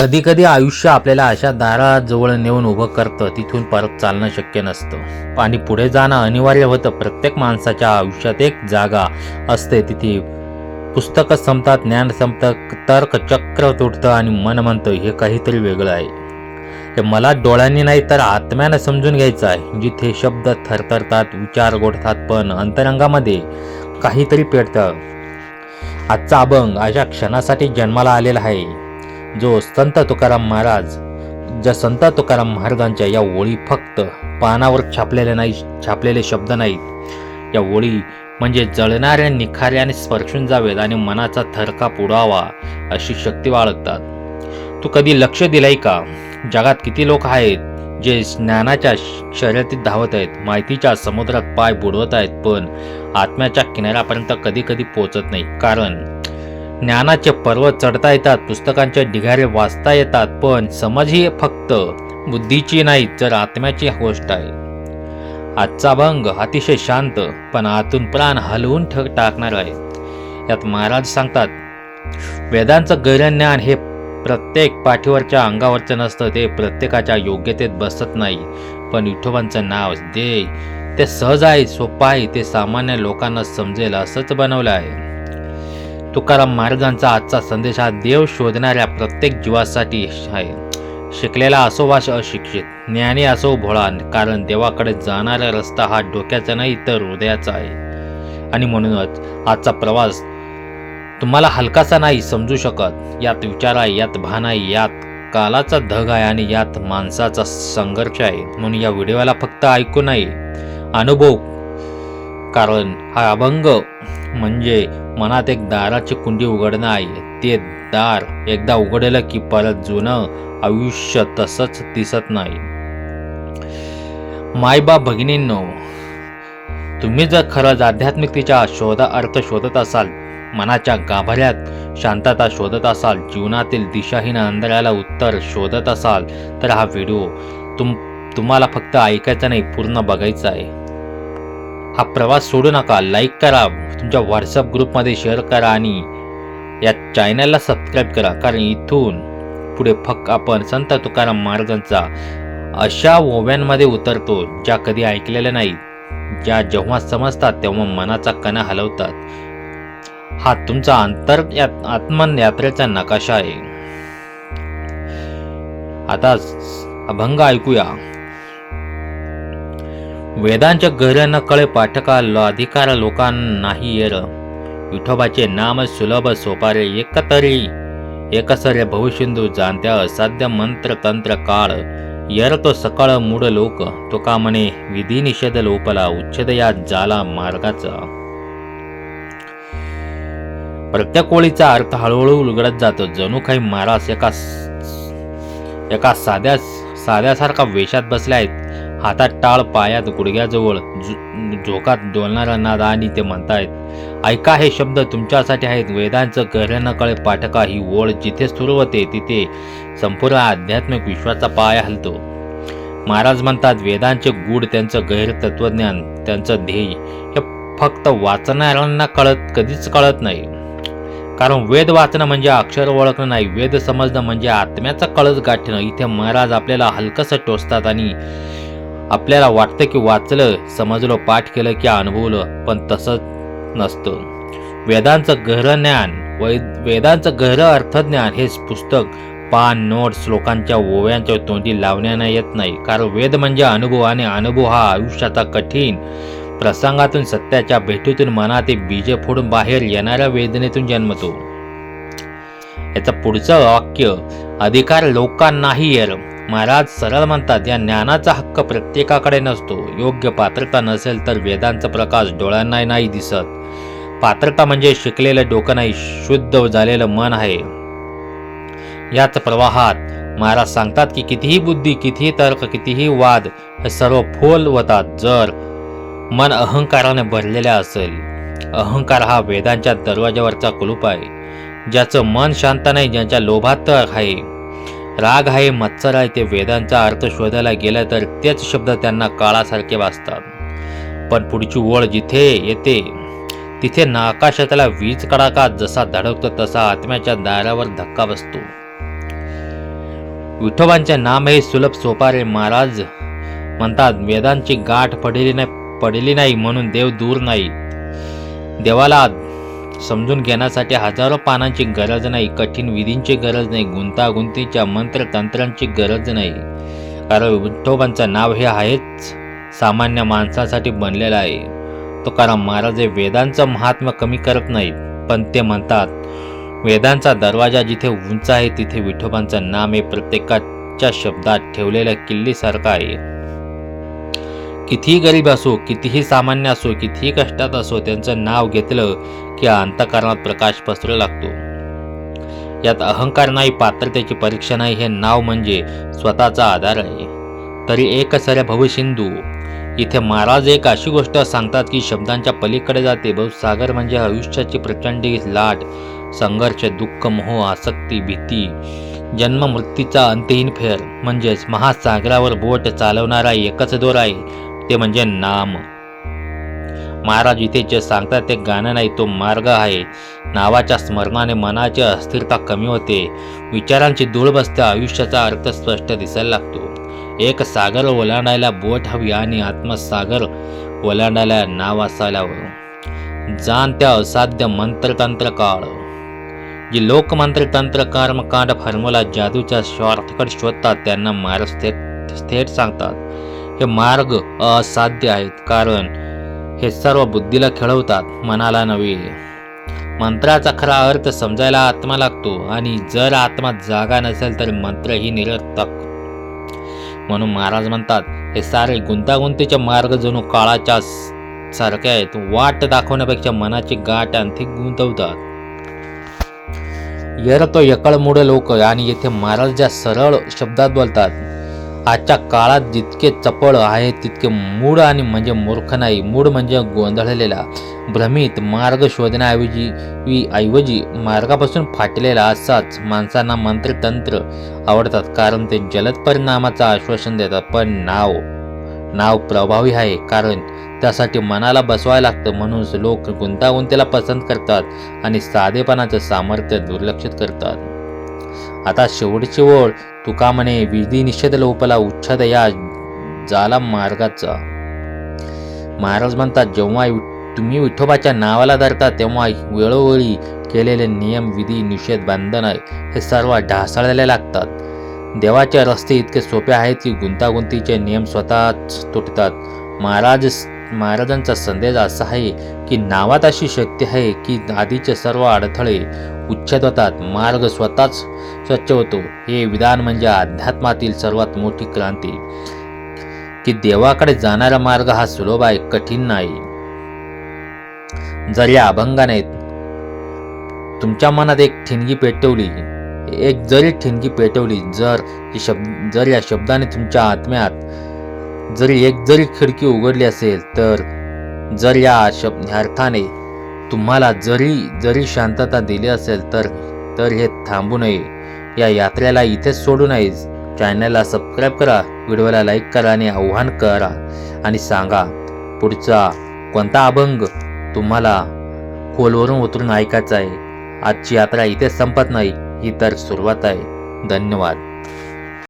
कधी कधी आयुष्य आपल्याला अशा दाराजवळ नेऊन उभं करतं तिथून परत चालणं शक्य नसतं. आणि पुढे जाणं अनिवार्य होतं. प्रत्येक माणसाच्या आयुष्यात एक जागा असते. तिथे पुस्तकं संपतात ज्ञान संपतं तर्क चक्र तुटतं आणि मन म्हणतं हे काहीतरी वेगळं आहे. हे मला डोळ्यांनी नाही तर आत्म्यानं समजून घ्यायचं आहे. जिथे शब्द थरथरतात विचार गोठतात पण अंतरंगामध्ये काहीतरी पेटतं. आजचा अभंग अशा क्षणासाठी जन्माला आलेला आहे. जो संत तुकाराम महाराज ज्या संत तुकाराम महाराजांच्या या ओळी फक्त पानावर छापलेल्या नाही छापलेले शब्द नाहीत. या ओळी म्हणजे जळणाऱ्या निखाऱ्याने स्पर्शून जावेत आणि मनाचा थरकाप उडावा अशी शक्ती बाळगतात. तू कधी लक्ष दिलंय का? जगात किती लोक आहेत जे ज्ञानाच्या शर्यतीत धावत आहेत माहितीच्या समुद्रात पाय बुडवत आहेत पण आत्म्याच्या किनाऱ्यापर्यंत कधी कधी पोचत नाही. कारण ज्ञानाचे पर्वत चढता येतात पुस्तकांचे ढिगारे वाचता येतात पण समज ही फक्त बुद्धीची नाही तर आत्म्याची गोष्ट आहे. आजचा भंग अतिशय शांत पण आतून प्राण हलवून ठक टाकणार आहे. यात महाराज सांगतात वेदांचं गैरज्ञान हे प्रत्येक पाठीवरच्या अंगावरचं नसतं ते प्रत्येकाच्या योग्यतेत बसत नाही. पण विठोबांचं नाव दे ते सहज आहे सोपं आहे ते सामान्य लोकांना समजेल असंच बनवलं आहे. तुकाराम महाराजांचा आजचा संदेश हा देव शोधणाऱ्या प्रत्येक जीवासाठी आहे. शिकलेला असो वा अशिक्षित ज्ञानी असो भोळा कारण देवाकडे जाणारा रस्ता हा डोक्याचा नाही तर हृदयाचा आहे. आणि म्हणूनच आजचा प्रवास तुम्हाला हलकासा नाही समजू शकत. यात विचार आहे यात भान आहे यात कालाचा धग आहे आणि यात माणसाचा संघर्ष आहे. म्हणून या व्हिडिओला फक्त ऐकू नाही अनुभव कारण हा अभंग म्हणजे मनात एक दाराची कुंडी उघडणं आहे ते दार एकदा उघडलं की परत जुनं आयुष्य तसंच दिसत नाही. मायबा भगिनींनो तुम्ही जर खरंच आध्यात्मिकतेच्या शोधा अर्थ शोधत असाल मनाच्या गाभाऱ्यात शांतता शोधत असाल जीवनातील दिशाहीन अंधाराला उत्तर शोधत असाल तर हा व्हिडिओ तुम तुम्हाला फक्त ऐकायचा नाही पूर्ण बघायचा आहे. हा प्रवास सोडू नका लाईक करा तुमच्या व्हॉट्सअप ग्रुपमध्ये शेअर करा आणि या चॅनलला सबस्क्राईब करा. कारण इथून पुढे फक्त आपण संत तुकाराम महाराजांचा अशा ओव्यांमध्ये उतरतो ज्या कधी ऐकलेल्या नाहीत ज्या जेव्हा समजतात तेव्हा मनाचा कणा हलवतात. हा तुमचा अंतर आत्मयात्रेचा आत्मन यात्रेचा नकाशा आहे. आता अभंग ऐकूया. वेदांच्या गहऱ्या न कळे पाठका लो- अधिकार लोकांनाही येर. विठोबाचे नाम सुलभ सोपारे एकतरी. एकसरे भविष्यंदू जाणत्या असाध्य मंत्र तंत्र काळ. येर तो सकळ मूड लोक. तो का म्हणे विधी निषेध लोपला उच्छेद या जाला मार्गाचा. प्रत्येक ओळीचा अर्थ हळूहळू उलगडत जातो. जणू काही महाराज एका एका साध्या साध्यासारखा वेशात बसल्या आहेत हातात टाळ पायात गुडघ्याजवळ झोकात डोलणारा नाद आणि ते म्हणतायत ऐका हे शब्द तुमच्यासाठी आहेत. वेदांचं गहरे न कळे पाठका ही ओळ जिथे सुरू होते तिथे संपूर्ण आध्यात्मिक विश्वाचा पाया हलतो. महाराज म्हणतात वेदांचे गूढ त्यांचं गैर तत्वज्ञान त्यांचं ध्येय हे फक्त वाचणाऱ्यांना कळत कधीच कळत नाही. कारण वेद वाचणं म्हणजे अक्षर ओळखणं नाही. वेद समजणं म्हणजे आत्म्याचा कळस गाठणं इथे महाराज आपल्याला हलकंसं टोचतात आणि आपल्याला वाटतं की वाचलं समजलं पाठ केलं की अनुभवलं पण तसंच नसतं. वेदांचं गहरं ज्ञान वैद वेदांचं गहरं अर्थज्ञान हे पुस्तक पान नोट श्लोकांच्या ओव्यांच्या तोंडी लावण्यानं येत नाही. कारण वेद म्हणजे अनुभव आणि अनुभव हा आयुष्याचा कठीण प्रसंगातून सत्याच्या भेटीतून मनात बीजे फोडून बाहेर येणाऱ्या वेदनेतून जन्मतो. याचं पुढचं वाक्य अधिकार लोकांनाही येर महाराज सरळ म्हणतात या ज्ञानाचा हक्क प्रत्येकाकडे नसतो. योग्य पात्रता नसेल तर वेदांचा प्रकाश डोळ्यांनाही नाही दिसत. पात्रता म्हणजे शिकलेलं डोकं नाही शुद्ध झालेलं मन आहे. याच प्रवाहात महाराज सांगतात की कितीही बुद्धी कितीही तर्क कितीही वाद हे सर्व फोल होतात जर मन अहंकाराने भरलेले असेल. अहंकार हा वेदांच्या दरवाजावरचा कुलूप आहे. ज्याचं मन शांत नाही ज्यांच्या लोभात तर आहे. राग आहे मत्सर आहे ते वेदांचा अर्थ शोधायला गेला तर तेच शब्द त्यांना काळासारखे वाचतात. पण पुढची ओळ जिथे येते तिथे नाकाशातला वीज कडाका जसा धडकतो तसा आत्म्याच्या दारावर धक्का बसतो. विठोबांचे नाम हे सुलभ सोपारे महाराज म्हणतात वेदांची गाठ पडलेली नाही पडली नाही म्हणून देव दूर नाही देवाला समजून घेण्यासाठी हजारो पानांची गरज नाही कठीण विधींची गरज नाही गुंतागुंतीच्या मंत्रतंत्रांची गरज नाही. कारण विठोबांचं नाव हे आहेच सामान्य माणसासाठी बनलेलं आहे. तुकाराम महाराज हे वेदांचं महात्म्य कमी करत नाहीत पण ते म्हणतात वेदांचा दरवाजा जिथे उंच आहे तिथे विठोबांचं नाम हे प्रत्येकाच्या शब्दात ठेवलेल्या किल्लीसारखं आहे. कितीही गरीब असो कितीही सामान्य असो कितीही कष्टात असो त्यांचं नाव घेतलं की अंतकरणात प्रकाश पसरू लागतो. यात अहंकार नाही पात्रतेची परीक्षा नाही हे नाव म्हणजे स्वतःचा आधार आहे. तरी एक सऱ्या भवसिंधू इथे महाराज एक अशी गोष्ट सांगतात की शब्दांच्या पलीकडे जाते. भवसागर म्हणजे आयुष्याची प्रचंड लाट संघर्ष दुःख मोह आसक्ती भीती जन्म मृत्यूचा अंतहीन फेर. म्हणजेच महासागरावर बोट चालवणारा एकच दोर आहे. ते म्हणजे नाम. महाराज इथे जे सांगतात ते गाणं नाही तो मार्ग आहे. नावाच्या स्मरणाने मनाची अस्थिरता कमी होते. विचारांची धूळ बसते आयुष्याचा अर्थ स्पष्ट दिसायला लागतो. एक सागर ओलांडायला बोट हवी आणि आत्मसागर ओलांडायला नाव असायला हवं जाण त्या असाध्य मंत्रतंत्र काळ. जी लोकमंत्र तंत्र कर्मकांड फॉर्म्युला जादूच्या शॉर्टकट शोधतात त्यांना महाराज थेट थेट सांगतात. हे मार्ग असाध्य आहेत. कारण हे सर्व बुद्धीला खेळवतात मनाला नव्हे. मंत्राचा खरा अर्थ समजायला आत्मा लागतो आणि जर आत्मा जागा नसेल तर मंत्रही निरर्थक. म्हणून महाराज म्हणतात हे सारे गुंतागुंतीचे मार्ग जणू काळाच्या सारखे आहेत. वाट दाखवण्यापेक्षा मनाची गाठ आणखी गुंतवतात. यर तो एकळ मूळ लोक आणि येथे महाराज ज्या सरळ शब्दात बोलतात आजच्या काळात जितके चपळ आहे तितके मूड आणि म्हणजे मूर्ख नाही. मूड म्हणजे गोंधळलेला भ्रमित मार्ग शोधण्याऐवजी ऐवजी मार्गापासून फाटलेला असाच माणसांना मंत्रतंत्र आवडतात. कारण ते जलद परिणामाचं आश्वासन देतात. पण नाव नाव प्रभावी आहे. कारण त्यासाठी मनाला बसवायला लागतं. म्हणून लोक गुंतागुंतीला पसंत करतात आणि साधेपणाचं सामर्थ्य दुर्लक्षित करतात. आता शेवटची ओळ तुका म्हणे विधी निषेध लोपला उच्छेद या जाला मार्गाचा. महाराज म्हणतात जेव्हा वि- तुम्ही विठोबाच्या नावाला धरता तेव्हा वेळोवेळी केलेले नियम विधी निषेध बंधन आहे हे सर्व ढासळलेले लागतात. देवाचे रस्ते इतके सोपे आहेत की गुंतागुंतीचे नियम स्वतःच तुटतात. महाराज महाराजांचा संदेश असा आहे की नावात अशी शक्ती आहे की आधीचे सर्व अडथळे उच्छेद होतात मार्ग स्वतःच स्वच्छ होतो. हे विधान म्हणजे अध्यात्मातील सर्वात मोठी क्रांती. की देवाकडे जाणारा मार्ग हा सुलभ आहे कठीण नाही. जर या अभंगाने तुमच्या मनात एक ठिणगी पेटवली एक जरी ठिणगी पेटवली जर शब्द जर या शब्दाने तुमच्या आत्म्यात जरी एक जरी खिडकी उघडली असेल तर जर या शब्द अर्थाने तुम्हाला जरी जरी शांतता दिली असेल तर तर हे थांबू नये. या यात्रेला इथेच सोडू नये. चॅनलला सबस्क्राईब करा व्हिडिओला लाईक करा आणि आव्हान करा आणि सांगा पुढचा कोणता अभंग तुम्हाला खोलवरून उतरून ऐकायचा आहे? आजची यात्रा इथेच संपत नाही ही तर सुरुवात आहे. धन्यवाद.